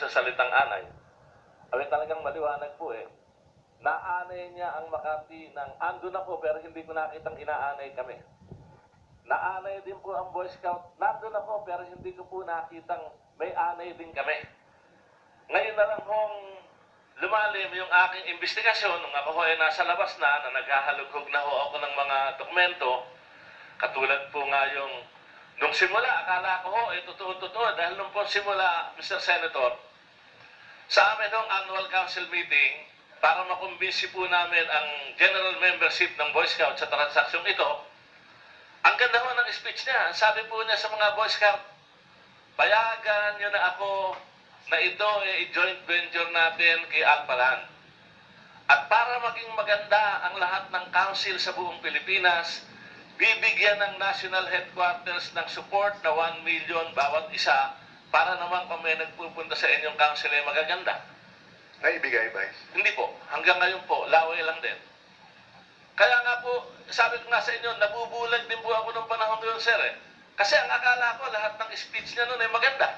sa salitang anay. Ay talagang maliwanag po eh. Naanay niya ang Makati ng ando na po pero hindi ko nakitang inaanay kami. Naanay din po ang Boy Scout. Nando na po pero hindi ko po nakitang may anay din kami. Ngayon na lang kung lumalim yung aking investigasyon nung ako ay nasa labas na na naghahalughog na ho ako ng mga dokumento katulad po nga yung nung simula akala ko ay totoo-totoo dahil nung po simula Mr. Senator sa amin hong annual council meeting para makumbinsi po namin ang general membership ng Boy Scout sa transaksyong ito ang ganda ho ng speech niya sabi po niya sa mga Boy Scout payagan niyo na ako na ito ay joint venture natin kay Alpalan. At para maging maganda ang lahat ng council sa buong Pilipinas, bibigyan ng national headquarters ng support na 1 million bawat isa para naman kung may nagpupunta sa inyong council ay magaganda. Naibigay, Vice? Hindi po. Hanggang ngayon po, laway lang din. Kaya nga po, sabi ko nga sa inyo, nabubulag din po ako ng panahon yun, sir. Eh. Kasi ang akala ko, lahat ng speech niya noon ay maganda.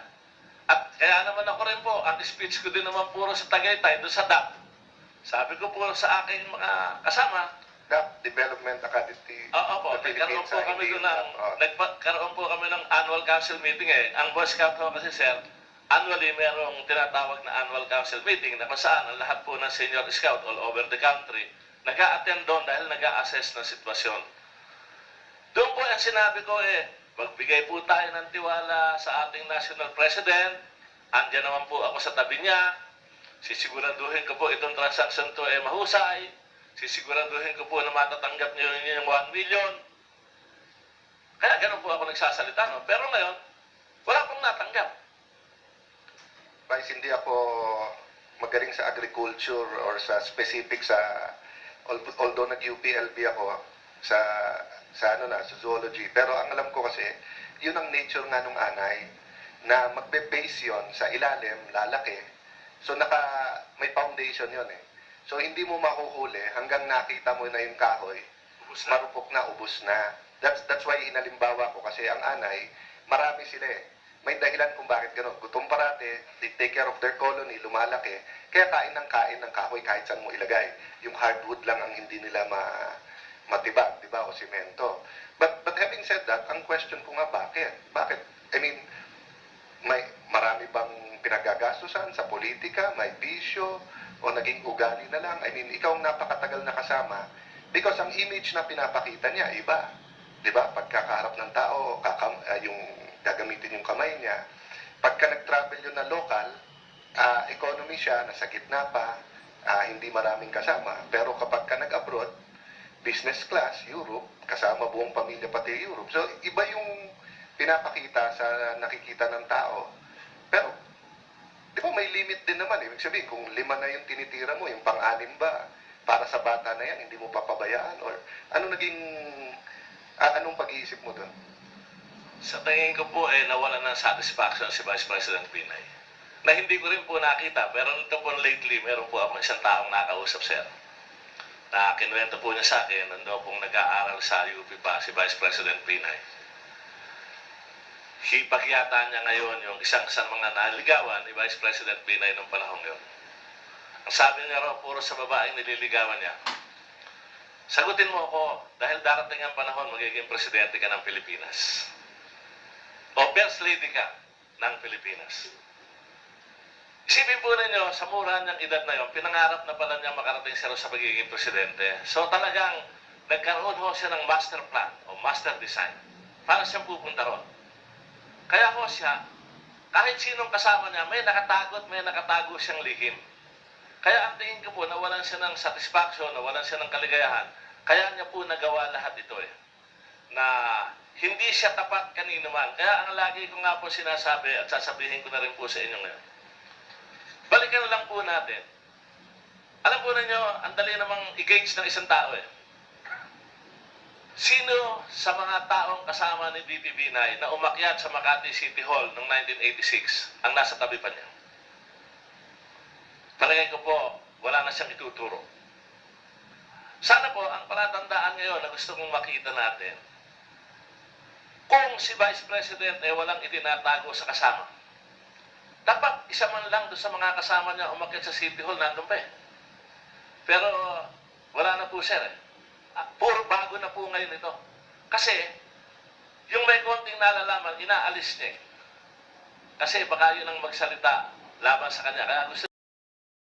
At kaya naman ako rin po, ang speech ko din naman puro sa Tagaytay, doon sa DAP. Sabi ko po sa aking mga kasama, DAP, Development Academy. Oo po, nagkaroon po ah, kami doon ng, DAP. Oh. nagkaroon po kami ng annual council meeting eh. Ang Boy Scout ho kasi sir, annually merong tinatawag na annual council meeting na kung saan ang lahat po ng senior scout all over the country nag attend doon dahil nag assess ng sitwasyon. Doon po ang sinabi ko eh, magbigay po tayo ng tiwala sa ating national president. Andiyan naman po ako sa tabi niya. Sisiguraduhin ko po itong transaction to ay mahusay. Sisiguraduhin ko po na matatanggap niyo yung 1 million. Kaya ganun po ako nagsasalita. No? Pero ngayon, wala pong natanggap. Vice, hindi ako magaling sa agriculture or sa specific sa al- although nag-UPLB ako sa sa ano na sa zoology pero ang alam ko kasi yun ang nature nga nung anay na magbe-base yon sa ilalim lalaki so naka may foundation yon eh so hindi mo mahuhuli hanggang nakita mo na yung kahoy Ubus na. marupok na, ubus na. That's, that's why inalimbawa ko kasi ang anay, marami sila eh. May dahilan kung bakit ganun. Gutom parate, they take care of their colony, lumalaki. Kaya kain ng kain ng kahoy kahit saan mo ilagay. Yung hardwood lang ang hindi nila ma, matibag, di ba, o simento. But, but having said that, ang question ko nga bakit? Bakit? I mean, may marami bang pinagagastusan sa politika, may bisyo, o naging ugali na lang? I mean, ikaw ang napakatagal na kasama, because ang image na pinapakita niya, iba. Di ba? Pagkakaharap ng tao, kakam, ah, yung gagamitin yung kamay niya. Pagka nag-travel yun na local, ah, economy siya, nasa gitna pa, ah, hindi maraming kasama. Pero kapag ka nag-abroad, business class, Europe, kasama buong pamilya pati Europe. So, iba yung pinapakita sa nakikita ng tao. Pero, di may limit din naman. Ibig sabihin, kung lima na yung tinitira mo, yung pang-anim ba, para sa bata na yan, hindi mo papabayaan? Or ano naging, ah, anong pag-iisip mo doon? Sa tingin ko po eh, nawala ng satisfaction si Vice President Pinay. Na hindi ko rin po nakita, pero nito po lately, meron po ako isang taong nakausap, sir. Na kinuwento po niya sa akin, nandun pong nag-aaral sa UP pa, si Vice President Pinay. Hipag yata niya ngayon yung isang sa mga naligawan ni Vice President Pinay nung panahon yun. Ang sabi niya raw, puro sa babaeng nililigawan niya. Sagutin mo ako, dahil darating ang panahon, magiging presidente ka ng Pilipinas o first lady ka ng Pilipinas. Isipin po ninyo, sa mura niyang edad na yon, pinangarap na pala niya makarating siya sa pagiging presidente. So talagang nagkaroon ho siya ng master plan o master design. Paano siya pupunta ron? Kaya ho siya, kahit sinong kasama niya, may nakatago at may nakatago siyang lihim. Kaya ang tingin ko po, nawalan siya ng satisfaction, nawalan siya ng kaligayahan. Kaya niya po nagawa lahat ito eh. Na hindi siya tapat kanino man. Kaya ang lagi ko nga po sinasabi at sasabihin ko na rin po sa inyo ngayon. Balikan lang po natin. Alam po ninyo, ang dali namang i-gauge ng isang tao eh. Sino sa mga taong kasama ni DTV9 na umakyat sa Makati City Hall noong 1986 ang nasa tabi pa niya? Palagay ko po, wala na siyang ituturo. Sana po, ang palatandaan ngayon na gusto kong makita natin, kung si Vice President ay walang itinatago sa kasama, Dapat isa man lang doon sa mga kasama niya umakyat sa City Hall, nandun pa eh. Pero wala na po sir eh. Ah, Puro bago na po ngayon ito. Kasi yung may konting nalalaman, inaalis niya eh. Kasi baka yun ang magsalita laban sa kanya. Kaya gusto